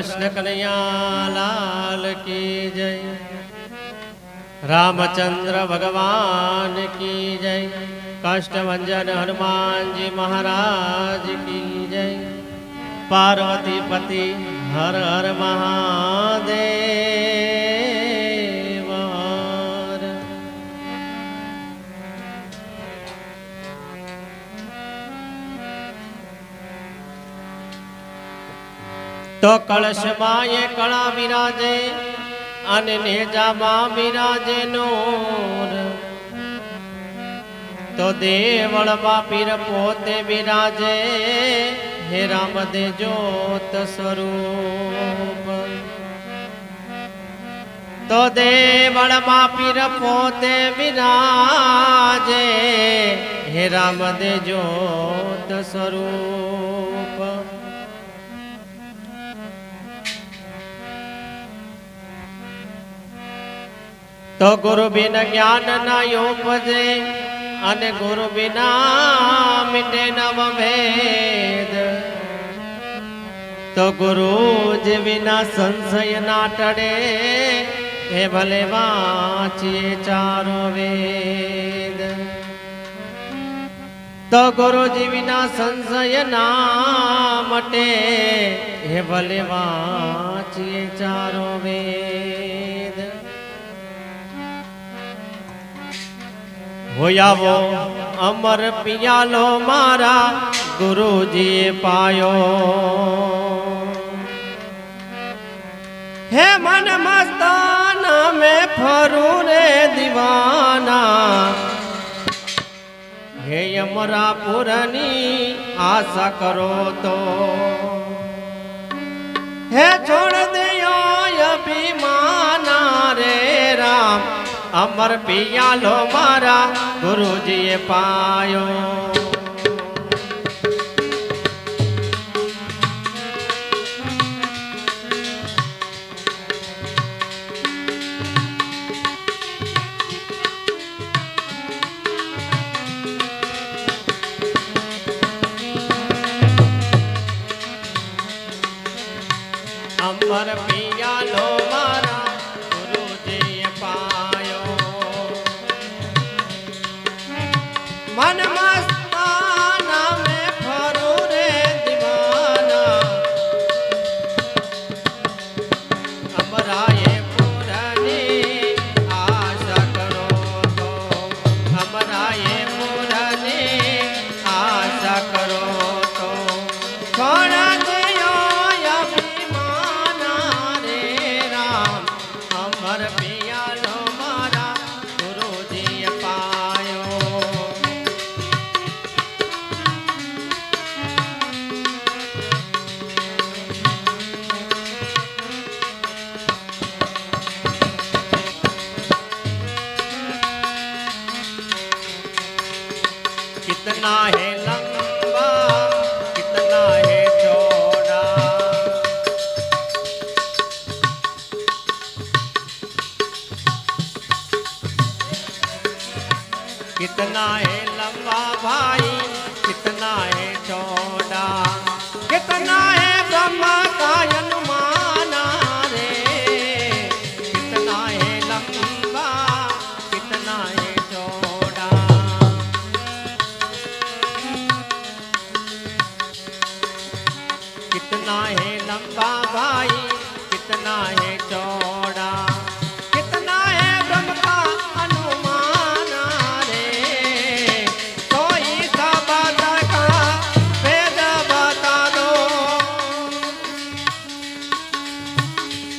કૃષ્ણ કનૈયા, લાલ કી જય. રામચંદ્ર ભગવાન કી જય. કષ્ટભંજન હનુમાનજી મહારાજ કી જય. પાર્વતી પતિ હર હર મહાદેવ તો કળશમાં એ કળા બિરાજે અને નેજામાં બિરાજે નૂર. તો દેવળમાં પીર પોતે બિરાજે, હે રામ દે જોત સ્વરૂપ. તો દેવળમાં પીર પોતે બિરાજે, હે રામ દે જોત સ્વરૂપ. તો ગુરુ બિન જ્ઞાન ના ઉપજે અને ગુરુ બિના મિટે નવ ભેદ. તો ગુરુ જ વિના સંશય ના ટળે હે ભલે વાંચીએ ચારો વેદ. તો ગુરુજી વિના સંશય ના મટે હે ભલે વાંચીએ ચારો વેદ. હોયાવો અમર પિયાલો મારા ગુરુજી પાયો. હે મન મસ્તાન મે ફરું રે દીવાના. હે અમરાપુરની આશા કરો તો. અમર પિયાલો મારા ગુરુજીએ પાયો.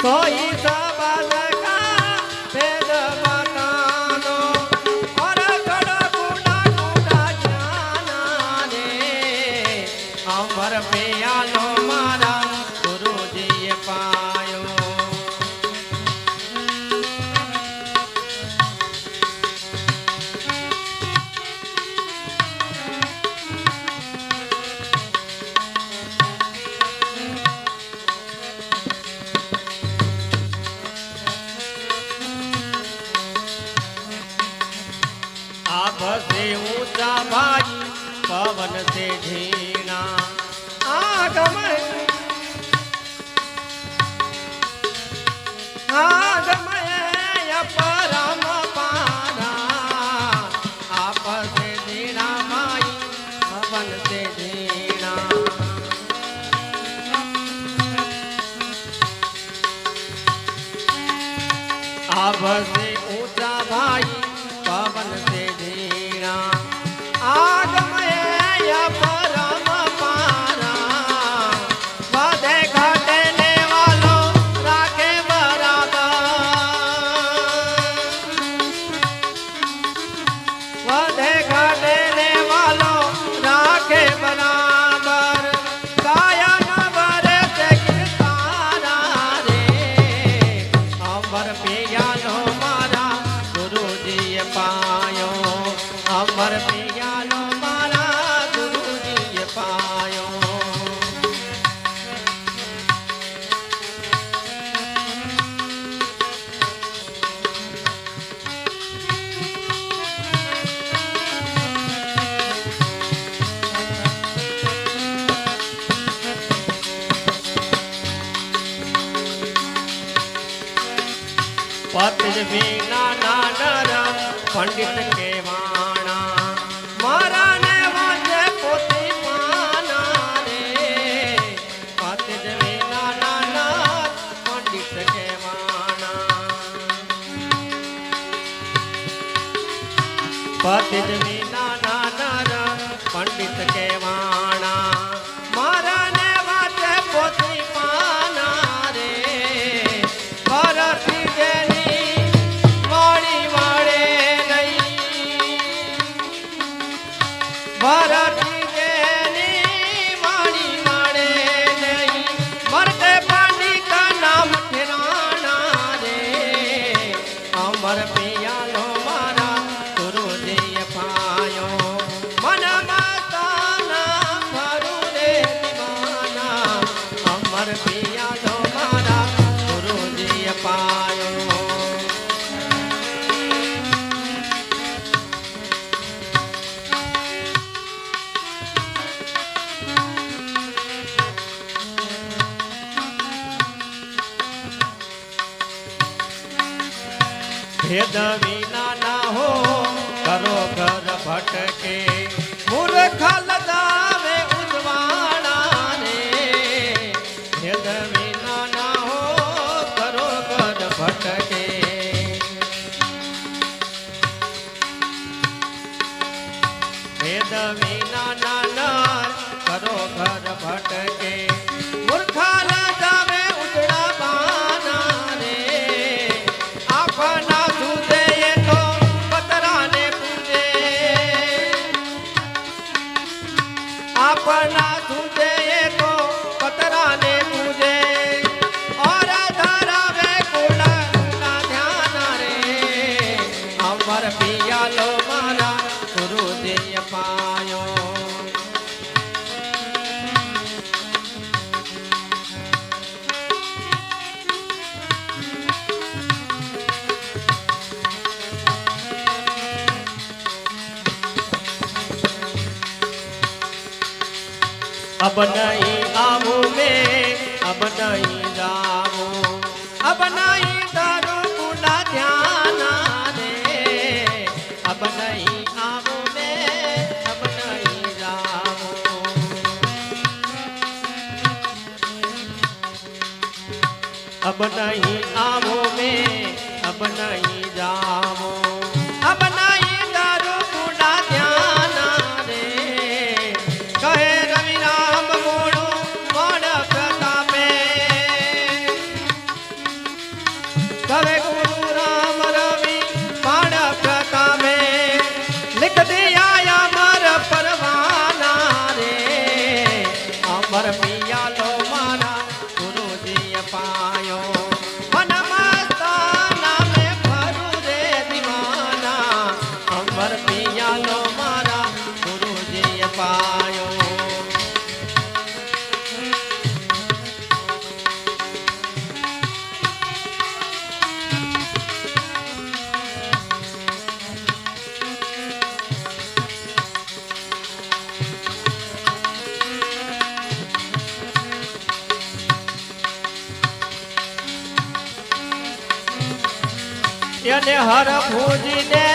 可以的 ઊંચા ભાઈ પવન છે ઝીણા. આગમન પતિજ વિના ના બનાવી આવો મેં. એને હર પૂજી દે.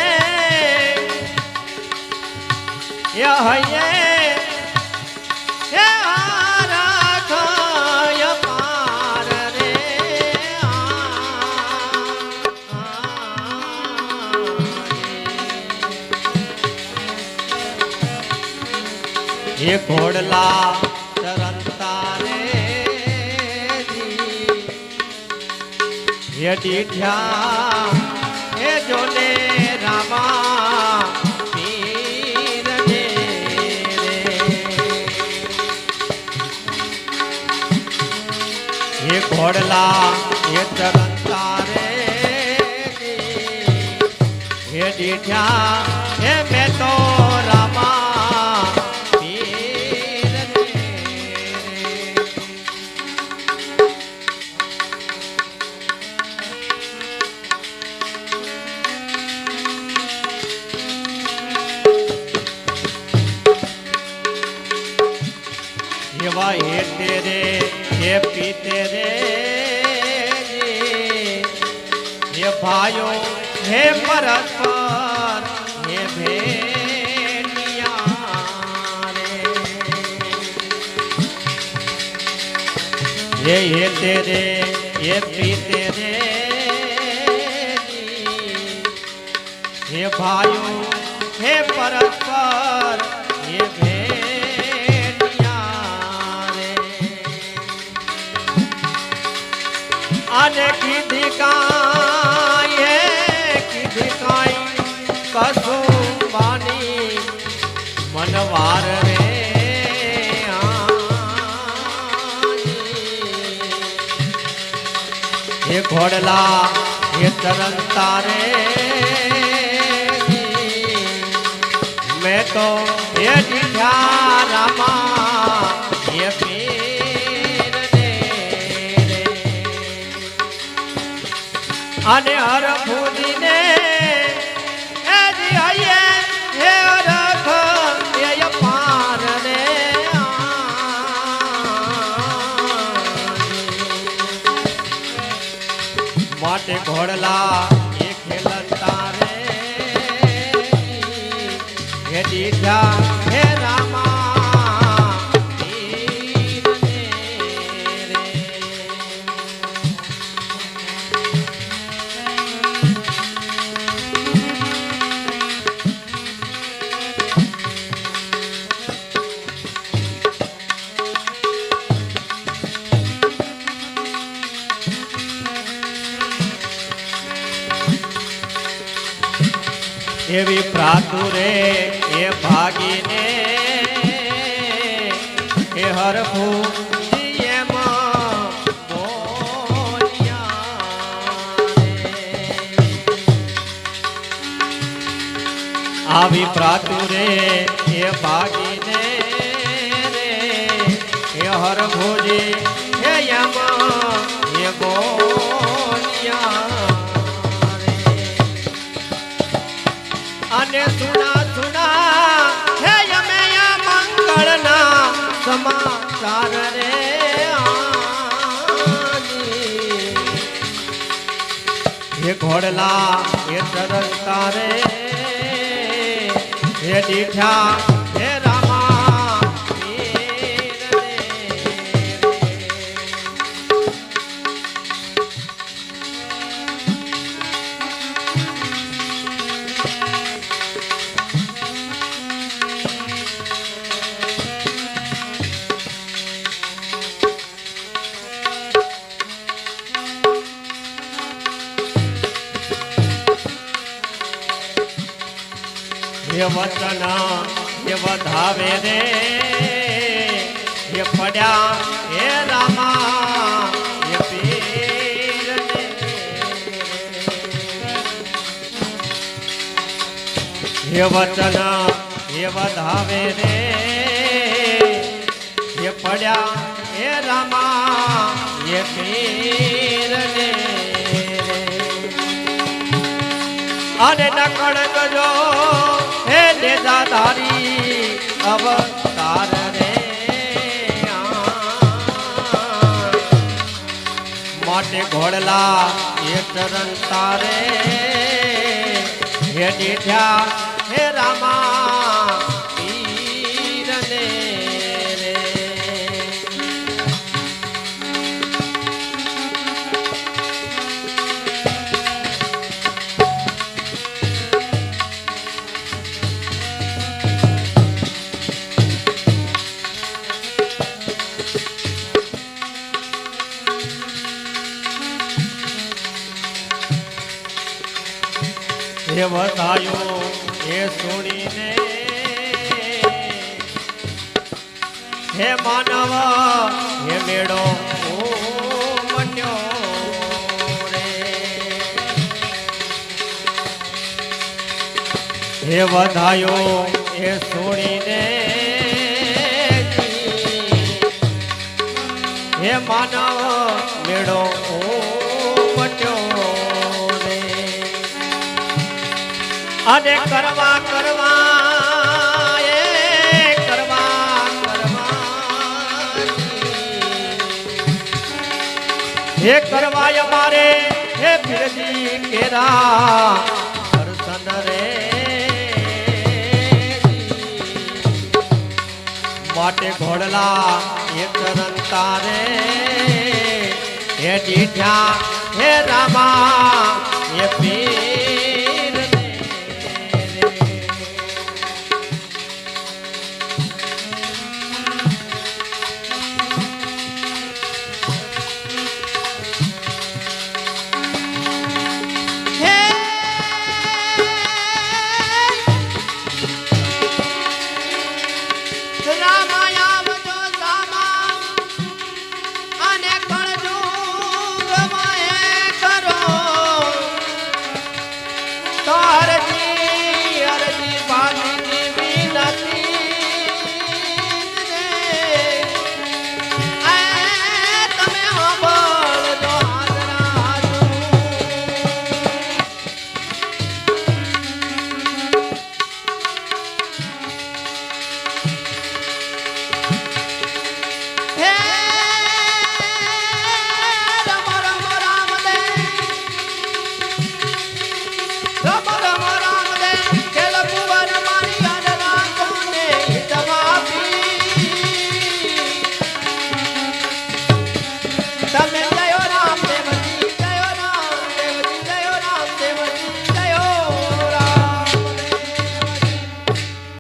એ હૈયે. એ હર પાર રે. એ દીઠ્યા એ જોને રામા. એ ઘોડલા, એ ચરંતા રે હે દીઠ્યા હે મેં તો રામા એવા હે તેરે હે પીતે રે. હે ભાઈઓ, હે પરસ્પર હે રે હે હે તેરે હે પીતે રે. હે ભાઈઓ, હે પરસ્પર હે અને કીધી કાંઈ કીધી કાંઈ કશું બાની મનવાર રે. હે ઘોડલા હે તરંતા રે મેં તો હે દીઠા રામા અને હર એવી પ્રાતુરે એ ભાગીને એ હરફું. આવી પ્રાતુરે એ ભાગીને રે, એ હર હરભોજી એ યમાં એ બોલ્યા અને સુના સુના હે યમયા મંગળના સમાચાર રે. હે ઘોડલા, હે તરસતા રે, હે દીઠા હે વચન હે વધાવે રે. હે પડ્યા હે રામા હે પીર રે. અને નકળ ગજો હે નેજાધારી અવતાર રે. માટે ઘોડલા એ ચરણ તારે. હે દીઠ્યા દેવતા સુણીને હે માનવ, હે મેળો મન્યો હે વધાયો એ સુણીને હે માનવ, મેળો અને કરવા હે કરવા અમારે, હે ફિરજી કેરા, દર્શન રે. માટે ઘોડલા એ ચરણ રે. હે દીઠ્યા હે રામા, હે પીર